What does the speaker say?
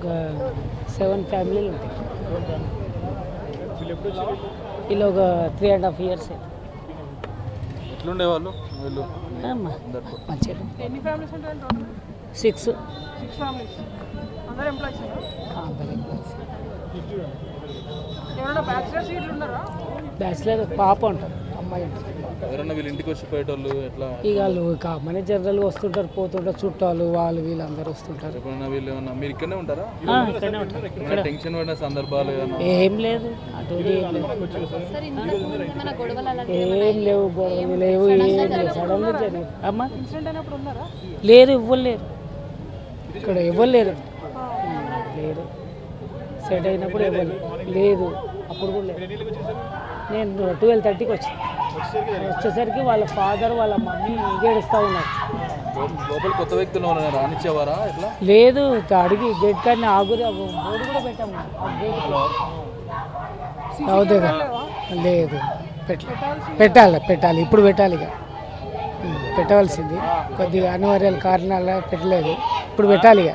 ఒక సెవెన్ ఫ్యామిలీలు ఉంటాయి. వీళ్ళు ఎప్పుడు వచ్చారు వీళ్ళు ఒక త్రీ అండ్ హాఫ్ ఇయర్స్ ఎట్లుండే వాళ్ళు వీళ్ళు? అందరితో. మంచిగా. సిక్స్ బ్యాచిలర్ పాప ఉంటారు అమ్మాయి ఉంటుంది ఎవరన్నా వీళ్ళ ఇంటికి వచ్చి పోయేటోళ్ళు ఎట్లా? ఇక వాళ్ళు జనరల్గా వస్తుంటారు పోతుంటారు చుట్టాలు వాళ్ళు వీళ్ళు అందరూ వస్తుంటారు వీళ్ళు ఏమన్నా మీరు ఇక్కడనే ఉంటారా? ఆ, ఇక్కడనే ఉంటారు ఏమైనా టెన్షన్ పడిన సందర్భాలు ఏమన్నా ఏం లేదు అటు ఏం లేదు. సార్ ఇంతకు ఏమైనా గొడవలు అలాంటివి ఏం లేవు గొడవలు లేవు ఏం లేవు సడన్గా జరిగింది అమ్మా. ఇన్సిడెంట్ అయినప్పుడు ఉన్నారా? లేరు ఇవ్వరు లేరు ఇక్కడ ఇవ్వరు లేరు లేరు సెట్ అయినప్పుడు ఇవ్వరు లేదు. అప్పుడు కూడా లేదు. నేను ట్వెల్వ్ థర్టీకి వచ్చాను. వచ్చేసరికి వాళ్ళ ఫాదర్ వాళ్ళ మమ్మీ ఏడుస్తూ ఉన్నారు. లోపల కొత్త వ్యక్తులు రానిచ్చేవారా ఎట్లా? లేదు అడిగి గేట్ కానీ ఆగురి బోర్డు కూడా పెట్టాము. అవుతుంది లేదు పెట్ట పెట్టాలి పెట్టాలి. ఇప్పుడు పెట్టాలి ఇక. పెట్టవలసింది. కొద్దిగా అనివార్యాల కారణాల పెట్టలేదు. ఇప్పుడు పెట్టాలి ఇక.